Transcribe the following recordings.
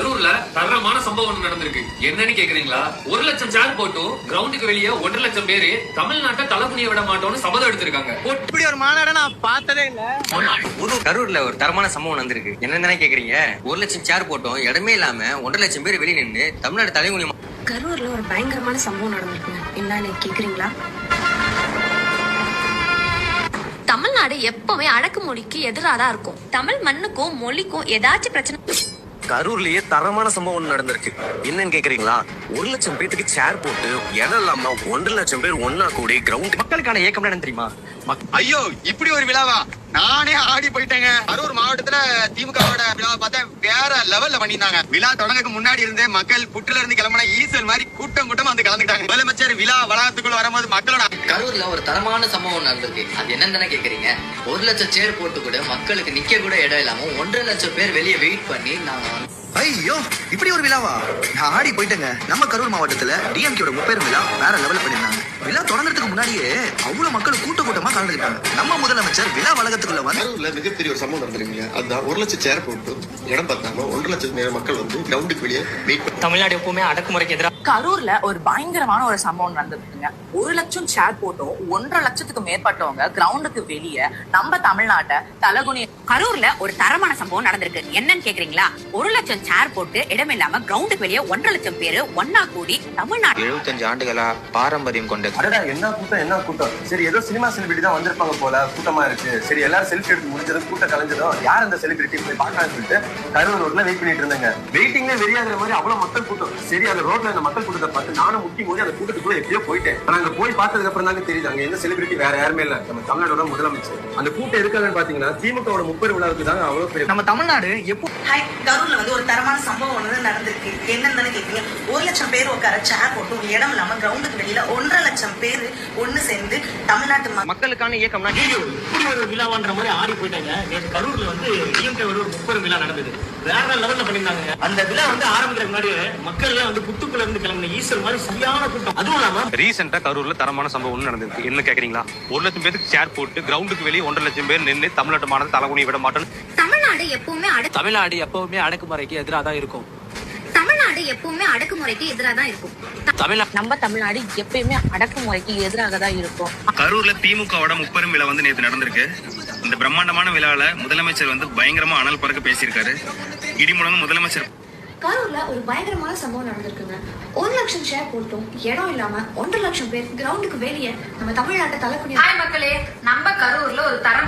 கரூர்ல தரமான சம்பவம் நடந்திருக்கு. என்னன்னு கேக்குறீங்களா? ஒரு லட்சம் சேர் போட்டும் கிரவுண்டுக்கு வெளியே ஒன்றரை லட்சம் பேரு தமிழ்நாட்டை தலைகுனிய விட மாட்டோம்னு சபதம் எடுத்திருக்காங்க. இப்படி ஒரு மாநாட நான் பார்த்ததே இல்ல. ஒரு கரூர்ல ஒரு தரமான சம்பவம் நடந்திருக்கு. என்னன்னு கேக்குறீங்க? ஒரு லட்சம் சேர் போட்டோம் இடமே இல்லாம ஒன்றரை லட்சம் பேர் வெளியே நின்று தமிழ்நாடு தலைகுனி கரூர்ல ஒரு பயங்கரமான சம்பவம் நடந்திருக்குங்க என்னன்னு கேக்குறீங்களா? தமிழ்நாடு எப்பவுமே அடக்குமொழிக்கு எதிராக தான் இருக்கும். தமிழ் மண்ணுக்கும் மொழிக்கும் ஏதாச்சும் பிரச்சனை கரூர்லயே தரமான சம்பவம் ஒன்று நடந்திருக்கு. என்னன்னு கேக்குறீங்களா? ஒரு லட்சம் பேத்துக்கு சேர் போட்டு இடம் இல்லாம ஒன்றரை லட்சம் பேர் ஒன்னா கூடி கிரவுண்ட் மக்களுக்கான இயக்கம் என்னன்னு தெரியுமா? ஐயோ இப்படி ஒரு விழாவா? நானே ஆடி போயிட்டேங்க. கரூர் மாவட்டத்துல திமுகவோட விழாவை பார்த்தா வேற லெவல்ல பண்ணிருந்தாங்க விழா தொடங்கக்கு முன்னாடி இருந்தே மக்கள் புற்றுல இருந்து கிளம்பின ஈசல் மாதிரி கூட்டம் கூட்டம் வந்து கலந்துட்டாங்க முதலமைச்சர் விழா வளாகத்துக்குள்ள வரும்போது மக்களோட கரூர்ல ஒரு தரமான சம்பவம் நடந்திருக்கு. அது என்னன்னு கேக்குறீங்க? ஒரு லட்சம் சேர் போட்டு கூட மக்களுக்கு நிக்க கூட இடம் இல்லாம ஒன்றரை லட்சம் பேர் வெளியே வெயிட் பண்ணி நாங்க ஐயோ இப்படி ஒரு விழாவா? நான் ஆடி போயிட்டேங்க. நம்ம கரூர் மாவட்டத்துல டிஎம்கேட முப்பெரும் விழா வேற லெவல்ல பண்ணிருந்தாங்க விழா தொடங்குறதுக்கு முன்னாடியே அவ்வளவு மக்கள் கூட்ட கூட்டமா கலந்துருக்காங்க நம்ம முதலமைச்சர் விழா வளாகத்துக்குள்ள வந்து கரூர்ல மிகப்பெரிய ஒரு சம்பவம் நடந்திருக்குங்க அதுதான் ஒரு லட்சம் சேர் போட்டு இடம் பார்த்தாம ஒன்றரை லட்சம் மக்கள் வந்து கிரவுண்டுக்கு வெளியே வெயிட் தமிழ்நாடு எப்பவுமே அடக்குமுறைக்கு எதிராக கரூர்ல ஒரு பயங்கரமான ஒரு சம்பவம் நடந்திருக்குங்க. ஒரு லட்சம் சேர் போட்டோம். ஒன்றரை லட்சத்துக்கு மேற்பட்டவங்க கிரவுண்டுக்கு வெளியே நம்ம தமிழ்நாட்டை தலகுனி கரூர்ல ஒரு தரமான சம்பவம் நடந்திருக்கு. என்னன்னு கேக்குறீங்களா? ஒரு லட்சம் சேர் போட்டு இடமில்லாம கிரவுண்டுக்கு வெளியே ஒன்றரை லட்சம் பேரு ஒன்னா கூடி தமிழ்நாடு எழுபத்தஞ்சு ஆண்டுகளா பாரம்பரியம் கொண்ட என்ன கூட்டம் என்ன கூட்டம்? சரி ஏதோ சினிமா செலிபிரிட்டி தான் வந்திருப்பாங்க போல கூட்டமா இருக்கு. சரி எல்லாரும் செல்ஃபி எடுத்து முடிஞ்சதும் கூட்டம் கலைஞ்சதும் யார் அந்த செலிபிரிட்டி போய் பார்க்கலாம்னு சொல்லிட்டு கரூர் ரோட்ல வெயிட் பண்ணிட்டு இருந்தாங்க. வெயிட்டிங்ல வெறியாகிற மாதிரி அவ்வளவு மக்கள் கூட்டம். சரி அந்த ரோட்ல அந்த மக்கள் கூட்டத்தை பார்த்து நானும் முட்டி மோதி அந்த கூட்டத்துக்குள்ள எப்படியோ போயிட்டேன். ஆனா அங்க போய் பார்த்ததுக்கு அப்புறம் தாங்க தெரியுது அங்க எந்த செலிபிரிட்டி வேற யாருமே இல்ல. நம்ம தமிழ்நாடோட முதலமைச்சர். அந்த கூட்டம் இருக்காங்கன்னு பாத்தீங்கன்னா திமுகவோட முப்பெரும் விழாவுக்கு தாங்க அவ்வளவு பெரிய நம்ம தமிழ்நாடு எப்போ கரூர்ல வந்து தரமான சம்பவம் வந்து நடந்திருக்கு. என்னன்னு கேக்குறீங்க ஒரு லட்சம் பேர் உட்கார சேர் போட்டு ஒரு இடம் இல்லாம கிரவுண்டுக்கு வெளியில ஒன்றரை லட்சம் பேர் ஒண்ணு சேர்ந்து தமிழ்நாட்டு மக்கள் மக்களுக்கான இயக்கம்னா இப்படி ஒரு விழாவான்ற மாதிரி ஆடி போயிட்டாங்க. நேற்று கரூர்ல வந்து டிஎம்கே ஒரு முப்பெரும் விழா நடந்தது. வேற லெவல்ல பண்ணிருந்தாங்க அந்த விழா வந்து ஆரம்பிக்கிறதுக்கு முன்னாடி மக்கள் எல்லாம் வந்து புத்துக்குள்ள இருந்து கிளம்பின ஈஸ்வர் மாதிரி சரியான கூட்டம். அதுவும் இல்லாம ரீசெண்டா கரூர்ல தரமான சம்பவம் ஒண்ணு நடந்திருக்கு. என்ன கேக்குறீங்களா? ஒரு லட்சம் பேத்துக்கு சேர் போட்டு கிரவுண்டுக்கு வெளியே ஒன்றரை லட்சம் பேர் நின்று தமிழ்நாட்டு மாநில தலைகுனி விட மாட்டோம் தமிழ்நாடு எப்பவுமே தமிழ்நாடு எப்பவுமே அடக்குமுறைக்கு எதிராக தான் இருக்கும். தமிழ்நாடு எப்பவுமே அடக்குமுறைக்கு எதிராக தான் இருக்கும். தமிழ்நாடு நம்ம தமிழ்நாடு எப்பயுமே அடக்குமுறைக்கு எதிராக தான் இருக்கும். கரூர்ல திமுகவோட முப்பெரும் விழா வந்து நேற்று நடந்திருக்கு. இந்த பிரம்மாண்டமான விழாவில் முதலமைச்சர் வந்து பயங்கரமா அனல் பறக்க பேசியிருக்காரு. இடி முழங்க முதலமைச்சர் கரூர்ல ஒரு பயங்கரமான சம்பவம் நடந்திருக்குங்க. ஒரு லட்சம் ஷேர் போட்டும் இடம் இல்லாம ஒன்றரை லட்சம் பேர் கிரவுண்டுக்கு வெளியே நம்ம தமிழ்நாட்டை தலைக்குனி ஹாய் மக்களே நம்ம கரூர்ல ஒரு சம்பவம்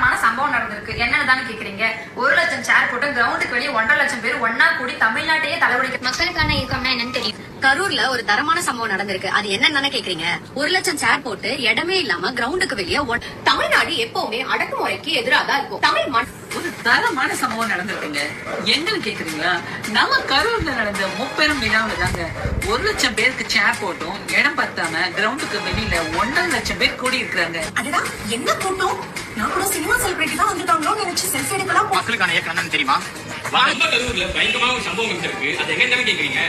நடந்திருக்கு என்னன்னு தானே கேக்குறீங்க? ஒரு லட்சம் சேர் போட்டு கிரவுண்டுக்கு வெளியே ஒன்றரை லட்சம் பேர் ஒன்னா கூடி தமிழ்நாட்டையே தலைவலிக்க மக்களுக்கான இயக்கம்னா என்னன்னு தெரியும். கரூர்ல ஒரு தரமான சம்பவம் நடந்திருக்கு. அது என்னன்னு தானே கேக்குறீங்க? ஒரு லட்சம் சேர் போட்டு இடமே இல்லாம கிரவுண்டுக்கு வெளியே தமிழ்நாடு எப்பவுமே அடக்குமுறைக்கு எதிராக தான் இருக்கும். தமிழ் ஒரு தரமான சம்பவம் நடந்திருக்குங்க. என்னன்னு கேக்குறீங்களா? நம்ம கரூர்ல நடந்த முப்பெரும் விழாவில் தாங்க ஒரு லட்சம் பேருக்கு சேர் போட்டோம் இடம் பத்தாம கிரவுண்டுக்கு வெளியில ஒன்றரை லட்சம் பேர் கூடி இருக்கிறாங்க அடடா என்ன கூட்டம்? நான் கூட சினிமா செலிபிரிட்டி தான் வந்துட்டாங்களோ நினைச்சு செல்ஃபி எடுக்கலாம் மக்களுக்கான இயக்கம் என்னன்னு தெரியுமா? நம்ம கரூர்ல பயங்கரமான ஒரு சம்பவம் நடந்திருக்கு. அது என்னன்னு கேக்குறீங்க.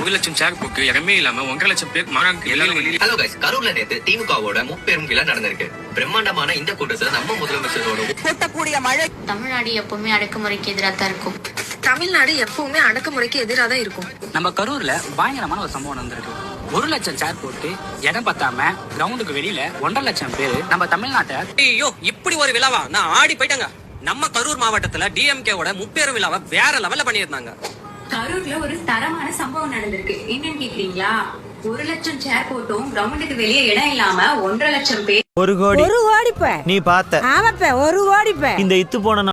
ஒரு லட்சம் சேர் போக்கு இடமே இல்லாம ஒன்றரை லட்சம் பேர் எல்லாரும் ஹலோ கைஸ் கரூர்ல நேத்து திமுகவோட முப்பெரும் விழா நடந்திருக்கு. பிரம்மாண்டமான இந்த கூட்டத்தை நம்ம முதலமைச்சரோட கொட்டக்கூடிய மழை தமிழ்நாடு எப்பவுமே அடக்குமுறைக்கு எதிராக தான் இருக்கும். தமிழ்நாடு எப்பவுமே அடக்குமுறைக்கு எதிராக தான் இருக்கும். நம்ம கரூர்ல பயங்கரமான ஒரு சம்பவம் நடந்திருக்கு. ஒரு லட்சம் சேர் போட்டு இடம் பத்தாம கிரவுண்டுக்கு வெளியில ஒன்றரை லட்சம் பேர் நம்ம தமிழ்நாட்டை ஐயோ இப்படி ஒரு விழாவா? நான் ஆடி போயிட்டேங்க. நம்ம கரூர் மாவட்டத்துல டிஎம்கேவோட முப்பேரும் விழாவை வேற லெவல்ல பண்ணியிருந்தாங்க. கரூர்ல ஒரு தரமான சம்பவம் நடந்திருக்கு. என்னன்னு கேக்குறீங்களா? ஒரு லட்சம் சேர் போட்டும் கிரவுண்டுக்கு வெளியே இடம் இல்லாம ஒன்றரை லட்சம் பேர் ஒரு கோடி. ஒரு ஓடிப்ப நீ பார்த்த. ஆமாப்ப ஒரு ஓடிப்ப இந்த இத்து போன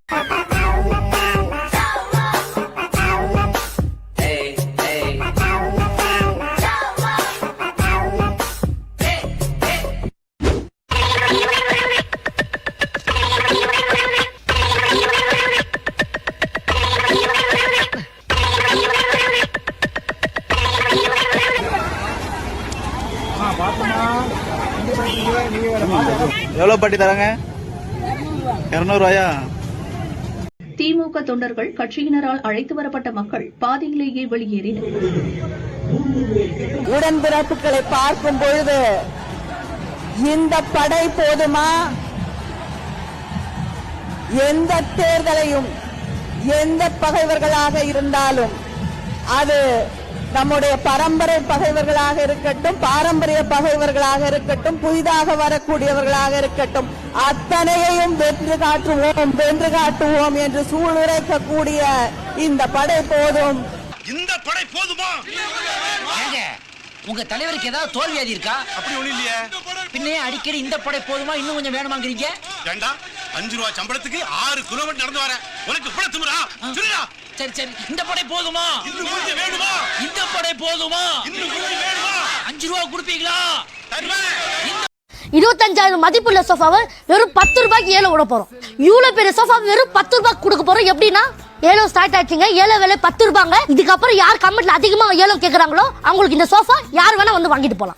எவ்வளவு பாட்டி தராங்க? இருநூறுவாயா? திமுக தொண்டர்கள் கட்சியினரால் அழைத்து வரப்பட்ட மக்கள் பாதியிலேயே வெளியேறினர். உடன்பிறப்புகளை பார்க்கும் பொழுது இந்த படை போதுமா? எந்த தேர்தலையும் எந்த பகைவர்களாக இருந்தாலும் அது நம்முடைய பரம்பரை பகைவர்களாக இருக்கட்டும் பாரம்பரிய பகைவர்களாக இருக்கட்டும் புதிதாக வரக்கூடியவர்களாக இருக்கட்டும் அத்தனையையும் வென்று காட்டுவோம் வென்று காட்டுவோம் என்று சூளுரைக்கக்கூடிய இந்த படை போதும். இந்த படை போதுமா? உங்க தலைவருக்கு ஏதாவது தோல்வியாதி இருக்கா? அப்படி ஒண்ணு இல்லையே. பின்னே அடிக்கடி இந்த படை போதுமா? இன்னும் கொஞ்சம் வேணுமாங்கிறீங்க ஏண்டா? அஞ்சு ரூபா சம்பளத்துக்கு ஆறு கிலோமீட்டர் நடந்து வர உனக்கு திமிரா? சொல்லுடா. சரி சரி. இந்த படை போதுமா? இன்னும் கொஞ்சம் வேணுமா? இந்த படை போதுமா? இன்னும் கொஞ்சம் வேணுமா? அஞ்சு ரூபா கொடுப்பீங்களா? தருவேன். இருபத்தஞ்சாயிரம் மதிப்புள்ள சோஃபாவை வெறும் பத்து ரூபாய்க்கு ஏழை விட போறோம். இவ்வளவு பெரிய சோஃபா வெறும் பத்து ரூபாய்க்கு கொடுக்க போறோம். எப்படின்னா ஏலோ ஸ்டார்ட் ஆச்சுங்க. ஏழோ விலை பத்து ரூபாங்க. இதுக்கப்புறம் யார் கமெண்ட்ல அதிகமாக ஏலோ கேட்குறாங்களோ அவங்களுக்கு இந்த சோஃபா யார் வேணா வந்து வாங்கிட்டு போகலாம்